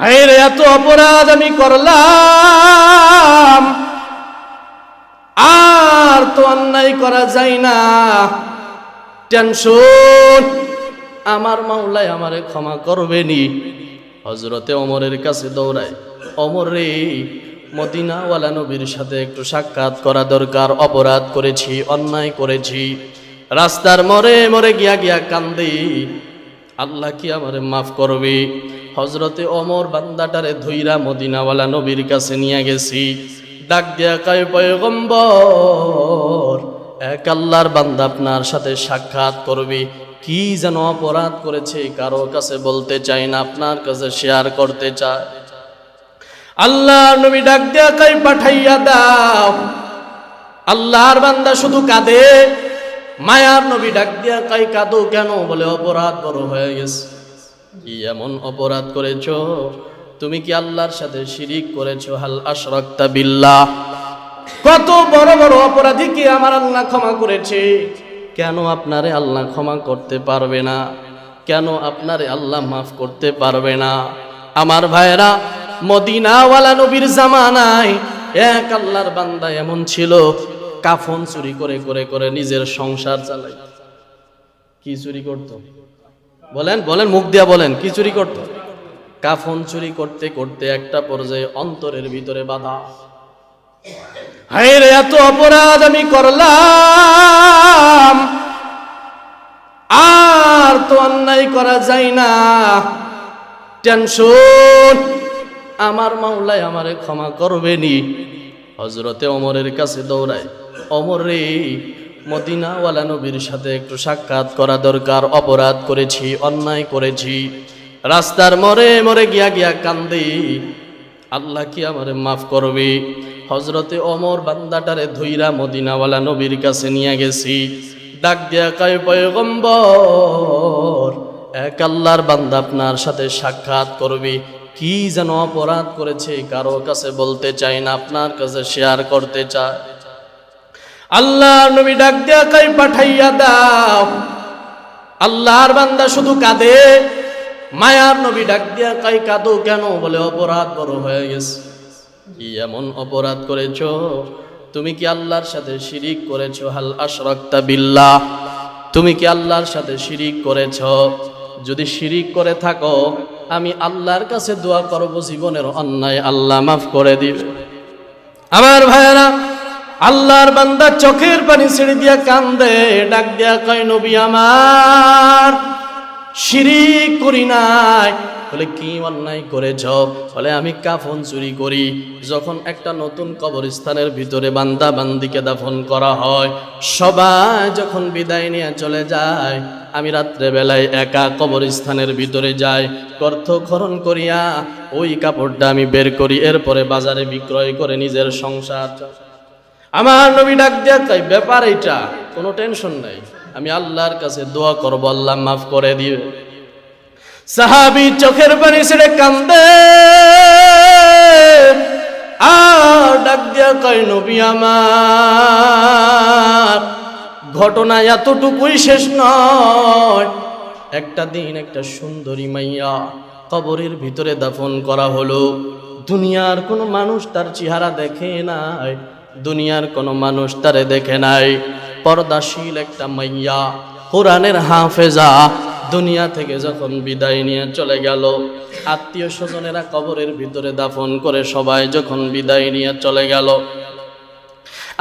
হায় রে এত অপরাধ আমি করলাম। আর তো অন্যায় করা যায় না। টেনশন, আমার মাওলাই আমারে ক্ষমা করবেনি। হজরতে অমরের কাছে দৌড়ায় অমর মদিনাওয়ালা নবীর সাথে একটু সাক্ষাৎ করা দরকার। অপরাধ করেছি, অন্যায় করেছি। রাস্তার মরে মরে গিয়া গিয়া কান্দি। আল্লাহ কি আমারে মাফ করবে? হজরতে অমর বান্দাটারে ধুইরা মদিনাওয়ালা নবীর কাছে নিয়ে গেছি। ডাক দিয়া কায়, পয়গম্বর, এক আল্লাহর বান্দা আপনার সাথে সাক্ষাৎ করবে। কি যেন অপরাধ করেছে, কারও কাছে বলতে চাই না, আপনার কাছে শেয়ার করতে চায়। আল্লাহর নবী ডাক দিয়া কাই পাঠাইয়া দাও। আল্লাহর বান্দা শুধু কাঁদে। মায়ার নবী ডাক দিয়া কাই কাঁদো কেন? বলে, অপরাধ বড় হয়ে গেছে। কি এমন অপরাধ করেছ? তুমি কি আল্লাহর সাথে শিরিক করেছ? হাল আশরাকতা বিল্লাহ। কত বড় বড় অপরাধী কি আমার আল্লাহ ক্ষমা করেছে? কেন আপনারে আল্লাহ ক্ষমা করতে পারবে না? কেন আপনারে আল্লাহ মাফ করতে পারবে না? আমার ভাইয়েরা, মদিনাওয়ালা নবীর জামানায় এক আল্লাহর বান্দা এমন ছিল, কাফন চুরি করে করে করে নিজের সংসার চালাই কি চুরি করতো? বলেন বলেন, মুখ দিয়া বলেন, কি চুরি করতো? কাফন চুরি করতে করতে একটা পর্যায়ে অন্তরের ভিতরে বাধা। এত অপরাধ আমি করলাম। আর তো অন্যায় করা যায় না। টেনশন, আমার মাওলাই আমারে ক্ষমা করবেনি। হজরতে অমরের কাছে দৌড়ায় অমর রে মদিনাওয়ালা নবীর সাথে একটু সাক্ষাৎ করা দরকার, অপরাধ করেছি, অন্যায় করেছি। রাস্তার মরে মরে গিয়া গিয়া কান্দি, আল্লাহ কি আমারে মাফ করবে? হজরতে অমর বান্দাটারে ধুইরা মদিনাওয়ালা নবীর কাছে নিয়ে গেছি। ডাক দিয়া কায়, পয়গম্বর, এক আল্লাহর বান্দা আপনার সাথে সাক্ষাৎ করবে। কি যেন অপরাধ করেছে, কারও কাছে বলতে চাই না, আপনার কাছে শেয়ার করতে চায়। আল্লাহ নবী ডাক দিয়া কাই পাঠাইয়া দাও। আল্লাহর বান্দা শুধু কাঁদে। মায়ার নবী ডাক দিয়া কাই কাঁদো কেন? বলে, অপরাধ বড় হয়ে গেছে। কি এমন অপরাধ করেছ? তুমি কি আল্লাহর সাথে শিরিক করেছ? হাল আশরাকতা বিল্লাহ। তুমি কি আল্লাহর সাথে শিরিক করেছ? যদি শিরিক করে থাকো, আমি আল্লাহর কাছে দোয়া করব, জীবনের অন্যায় আল্লাহ মাফ করে দিবে। আমার ভাইয়েরা আল্লাহর বান্দা চোখের পানি ছেড়ে দিয়া কান্দে, ডাক দিয়া কয়, নবী আমার, শিরিক করি নাই। বলে, কি অন্যায় করেছ? বলে, আমি কাফন চুরি করি। যখন একটা নতুন কবরস্থানের ভিতরে বান্দা বান্দিকে দাফন করা হয়, সবাই যখন বিদায় নিয়ে চলে যায়, আমি রাত্রে বেলায় একা কবরস্থানের ভিতরে যাই অর্থ খরণ করিয়া ওই কাপড়টা আমি বের করি, এরপরে বাজারে বিক্রয় করে নিজের সংসার। আমার নবী ডাক দিয়া কই ব্যাপার এটা কোনো টেনশন নাই। আমি আল্লাহর কাছে দোয়া করব, আল্লাহ মাফ করে দিবে সাহাবি চোখের পানি ছেড়ে কান্দে। আর ডাক দিয়া কয়, নবী আমার, ঘটনা এতটুকুই শেষ নয়। একটা দিন একটা সুন্দরী মাইয়া কবরের ভিতরে দাফন করা হলো। দুনিয়ার কোনো মানুষ তার চেহারা দেখে নাই। দুনিয়ার কোনো মানুষ তারে দেখে নাই। পর্দাশীল একটা মাইয়া, কোরআনের হাফেজা, দুনিয়া থেকে যখন বিদায় নিয়ে চলে গেল, আত্মীয় স্বজনেরা কবরের ভিতরে দাফন করে সবাই যখন বিদায় নিয়ে চলে গেল,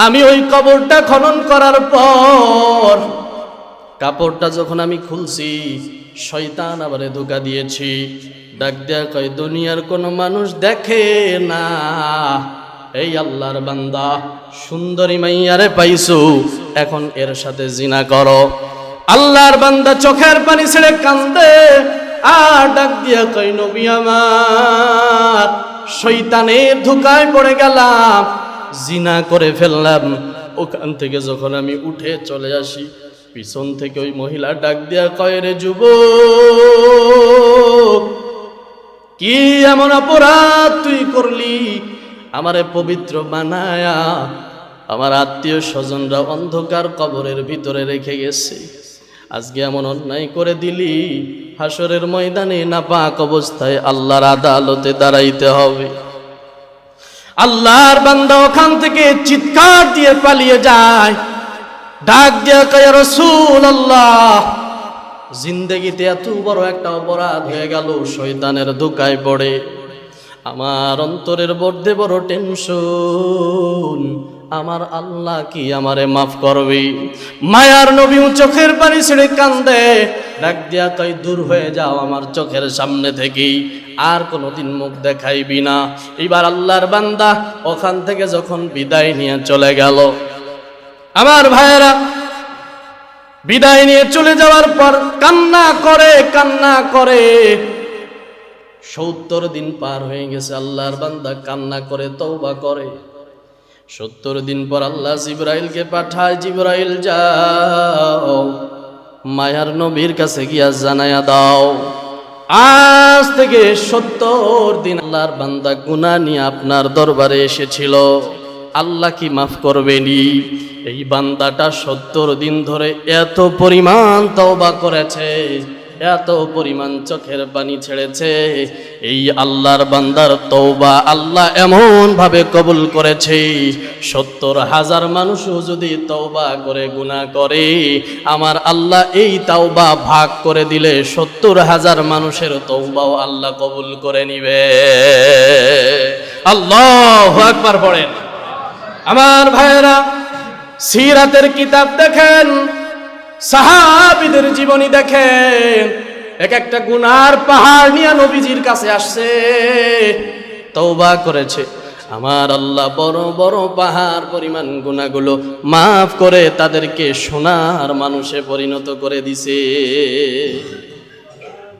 আমি ওই কবরটা খনন করার পর, কাপড়টা যখন আমি খুলছি, শয়তান আবারে ধোকা দিয়েছি। ডাক দেয়া কয়, দুনিয়ার কোনো মানুষ দেখে না। এই আল্লাহর বান্দা, সুন্দরী মাইয়ারে পাইছো, এখন এর সাথে জিনা করো। আল্লাহর বান্দা চোখের পানি ছেড়ে কান্দে, আর ডাক দিয়া কই নবী আমার শৈতানের ধোকায় পড়ে গেলাম, জিনা করে ফেললাম। ওখান থেকে যখন আমি উঠে চলে আসি, পিছন থেকে ওই মহিলা ডাক দিয়া কয়, রে যুবক, কি এমন অপরাধ তুই করলি? আমারে পবিত্র বানায়া আমার আত্মীয় স্বজনরা অন্ধকার কবরের ভিতরে রেখে গেছে। আজকে এমন অন্যায় করে দিলি হাসরের ময়দানে না পাক অবস্থায় আল্লাহর আদালতে দাঁড়াইতে হবে। আল্লাহর বান্দা ওখান থেকে চিৎকার দিয়ে পালিয়ে যায়। ডাক দিয়ে কয় রসুল আল্লাহ জিন্দগিতে এত বড় একটা অপরাধ হয়ে গেল, শয়তানের ধোকায় পড়ে। আমার অন্তরের মধ্যে বড় টেনশন আমার আল্লাহ কি আমারে মাফ করবে? মায়ার নবী চোখের পানি ছেড়ে কান্দে। ডাক দিয়া কই দূর হয়ে যাও আমার চোখের সামনে থেকেই আর কোনোদিন মুখ দেখাইবি না। এবার আল্লাহর বান্দা ওখান থেকে যখন বিদায় নিয়ে চলে গেল। আমার ভাইয়েরা, বিদায় নিয়ে চলে যাওয়ার পর কান্না করে কান্না করে সত্তর দিন পার হয়ে গেছে, আল্লাহর বান্দা কান্না করে তৌবা করে। সত্তর দিন পর আল্লাহ জিব্রাইলকে পাঠায়, জিব্রাইল যাও, মায়ার নবীর কাছে গিয়া জানায়া দাও। আজ থেকে সত্তর দিন আল্লাহর বান্দা গুনাহ নিয়ে আপনার দরবারে এসেছিল। আল্লাহ কি মাফ করবেনি এই বান্দাটা সত্তর দিন ধরে এত পরিমাণ তওবা করেছে। এত পরিমাণ চোখের পানি ছেড়েছে। এই আল্লাহর বান্দার তৌবা আল্লাহ এমন ভাবে কবুল করেছে। সত্তর হাজার মানুষও যদি তৌবা করে গুণা করে, আমার আল্লাহ এই তাওবা ভাগ করে দিলে সত্তর হাজার মানুষের তৌবাও আল্লাহ কবুল করে নিবে। আল্লাহ একবার পড়েন। আমার ভাইয়েরা, সিরাতের কিতাব দেখেন। সাহাবিদের জীবনী দেখেন। এক একটা গুনার পাহাড় নিয়ে নবীজির কাছে আসছে। তৌবা করেছে। আমার আল্লাহ বড় বড় পাহাড় পরিমাণ গুণাগুলো মাফ করে তাদেরকে সোনার মানুষে পরিণত করে দিছে।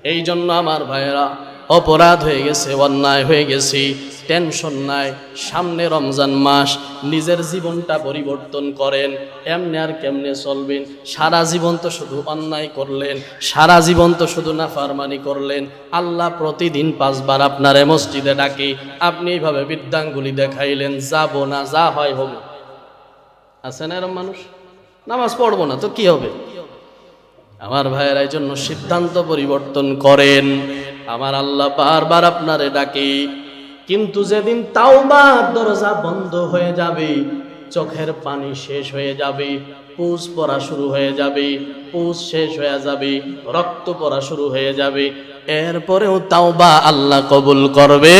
এই জন্য আমার ভাইয়েরা অপরাধ হয়ে গেছে, অন্যায় হয়ে গেছি টেনশন নাই। সামনে রমজান মাস, নিজের জীবনটা পরিবর্তন করেন, এমনি আর কেমনে চলবেন? সারা জীবন তো শুধু অন্যায় করলেন, সারা জীবন তো শুধু না নাফারমানি করলেন। আল্লাহ প্রতিদিন পাঁচবার আপনারে মসজিদে ডাকে, আপনি এইভাবে বিদ্যাঙ্গুলি দেখাইলেন, যাব না, যা হয় হবে আছে না এরম মানুষ? নামাজ পড়ব না, তো কি হবে? আমার ভাইয়ের এই জন্য সিদ্ধান্ত পরিবর্তন করেন। আমার আল্লাহ বারবার আপনারে ডাকে। কিন্তু যেদিন তাওবার দরজা বন্ধ হয়ে যাবে, চোখের পানি শেষ হয়ে যাবে পুষ পড়া শুরু হয়ে যাবে পুষ শেষ হয়ে যাবে, রক্ত পড়া শুরু হয়ে যাবে, এরপরেও তাওবা আল্লাহ কবুল করবে।